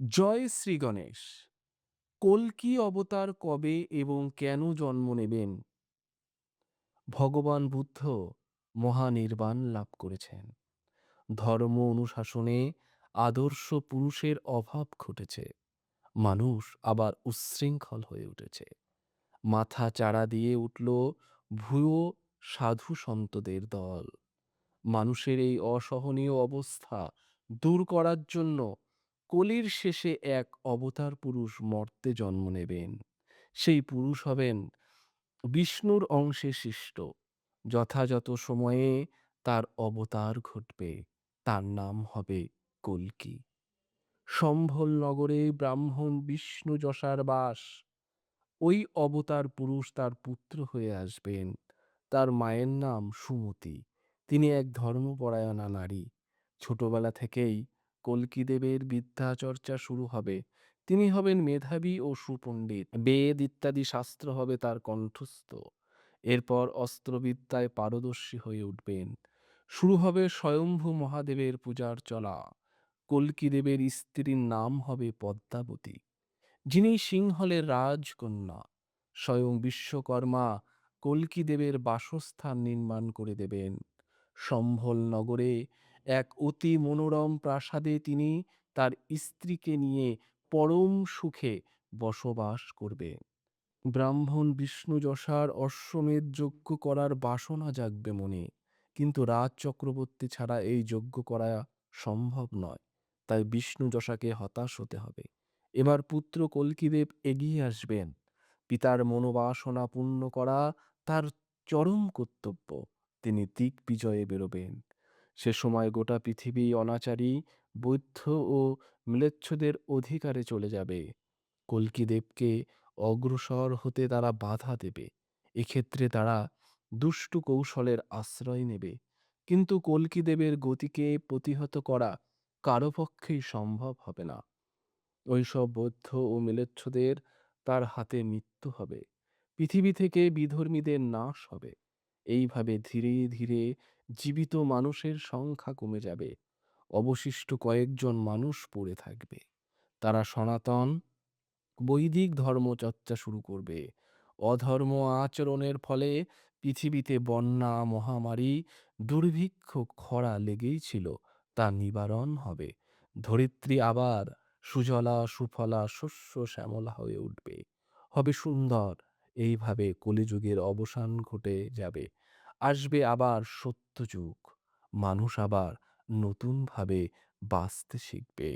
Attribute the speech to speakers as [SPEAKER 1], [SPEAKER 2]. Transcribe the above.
[SPEAKER 1] জয় শ্রী গণেশ কল্কি অবতার কবে এবং কেন জন্ম নেবেন? ভগবান বুদ্ধ মহানির্বাণ লাভ করেছেন। ধর্ম অনুশাসনে আদর্শ পুরুষের অভাব ঘটেছে। মানুষ আবার উচ্ছৃঙ্খল হয়ে উঠেছে। মাথা চাড়া দিয়ে উঠল ভুয়ো সাধু সন্তদের দল। মানুষের এই অসহনীয় অবস্থা দূর করার জন্য কলির শেষে এক অবতার পুরুষ মর্তে জন্ম নেবেন। সেই পুরুষ হবেন বিষ্ণুর অংশে সৃষ্ট। যথাযথ সময়ে তার অবতার ঘটবে। তার নাম হবে কলকি। সম্ভল নগরে ব্রাহ্মণ বিষ্ণু যশার বাস। ওই অবতার পুরুষ তার পুত্র হয়ে আসবেন। তার মায়ের নাম সুমতি। তিনি এক ধর্মপরায়ণা নারী। ছোটবেলা থেকেই কল্কিদেবের বিদ্যা চর্চা শুরু হবে। তিনি হবেন মেধাবী ও সুপণ্ডিত। বেদ ইত্যাদি শাস্ত্র হবে তার কণ্ঠস্থ। এরপর অস্ত্রবিদ্যায় পারদর্শী হয়ে উঠবেন। শুরু হবে স্বয়ম্ভু মহাদেবের পূজার চলা। কল্কিদেবের স্ত্রীর নাম হবে পদ্মাবতী। যিনি সিংহলের রাজকন্যা। স্বয়ং বিশ্বকর্মা কল্কিদেবের বাসস্থান নির্মাণ করে দেবেন। সম্ভল নগরে এক অতি মনোরম প্রাসাদে তিনি তার স্ত্রীকে নিয়ে পরম সুখে বসবাস করবে। ব্রাহ্মণ বিষ্ণু যশার অশ্বমেধ যজ্ঞ করার বাসনা জাগবে মনে, কিন্তু রাজ চক্রবর্তী ছাড়া এই যজ্ঞ করা সম্ভব নয়, তাই বিষ্ণু যশাকে হতাশ হতে হবে। এবার পুত্র কল্কিদেব এগিয়ে আসবেন। পিতার মনোবাসনা পূর্ণ করা তার চরম কর্তব্য। তিনি দিক বিজয়ে বেরোবেন। সে সময় গোটা পৃথিবী অনাচারী বৌদ্ধ ও ম্লেচ্ছদের অধিকারে চলে যাবে। কল্কিদেবকে অগ্রসর হতে তারা বাধা দেবে। এক্ষেত্রে তারা দুষ্টু কৌশলের আশ্রয় নেবে। কিন্তু কল্কিদেবের গতিকে প্রতিহত করা কারও পক্ষেই সম্ভব হবে না। ওইসব বৌদ্ধ ও মিলেচ্ছদের তার হাতে মৃত্যু হবে। পৃথিবী থেকে বিধর্মীদের নাশ হবে। এইভাবে ধীরে ধীরে জীবিত মানুষের সংখ্যা কমে যাবে। অবশিষ্ট কয়েকজন মানুষ পড়ে থাকবে। তারা সনাতন, বৈদিক ধর্মচর্চা শুরু করবে। অধর্ম আচরণের ফলে পৃথিবীতে বন্যা, মহামারী, দুর্ভিক্ষ, খরা লেগেই ছিল, তা নিবারণ হবে। ধরিত্রী আবার সুজলা, সুফলা, শস্য শ্যামলা হয়ে উঠবে। হবে সুন্দর। এইভাবে কলিযুগের অবসান ঘটে যাবে। আসবে আবার সত্যযুগ মানুষ আবার নতুনভাবে বাঁচতে শিখবে।